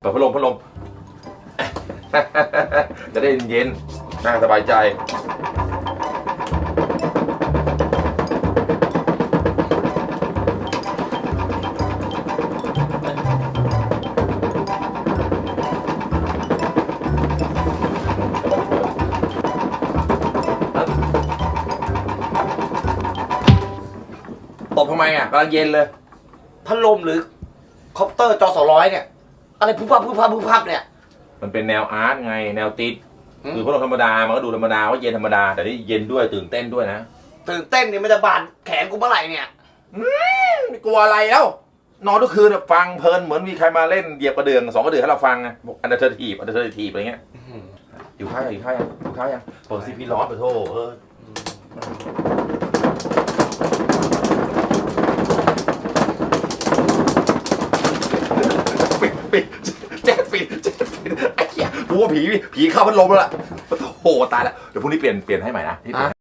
เปิดพัดลมพัดลม จะได้เย็นๆนั่งสบายใจ ตบทำไมอะกำลังเย็นเลย พัดลมหรือคอปเตอร์จอสองร้อยเนี่ย อะไรพุบพับพุบพับพุบพับเนี่ย มันเป็นแนวอาร์ตไง แนวติดอืม คือพัดลมธรรมดามันก็ดูธรรมดาว่าเย็นธรรมดา แต่นี่เย็นด้วยตื่นเต้นด้วยนะตื่นเต้นเนี่ยมันจะบาดแขนกูเมื่อไหร่เนี่ย ไม่กลัวอะไรแล้ว นอนทุกคืนน่ะฟังเพลินเหมือนมีใครมาเล่นเหยียบกระเดื่องสองกระเดื่องให้เราฟังไงบอกอันเดอร์เทอร์ทีฟอันเดอร์เทอร์ทีฟอะไรเงี้ยอยู่ข้าวยังอยู่ข้าวยังอยู่ข้าวยังเปิดซีพีร้อนไปโทษเออ ปิดแจ๊ดปิดแจ๊ดปิดไอ้เหี้ยกูว่าผีผีเข้าพัดลมแล้วล่ะโอ้โหตายแล้วเดี๋ยวพรุ่งนี้เปลี่ยนเปลี่ยนให้ใหม่นะที่เปลี่ยน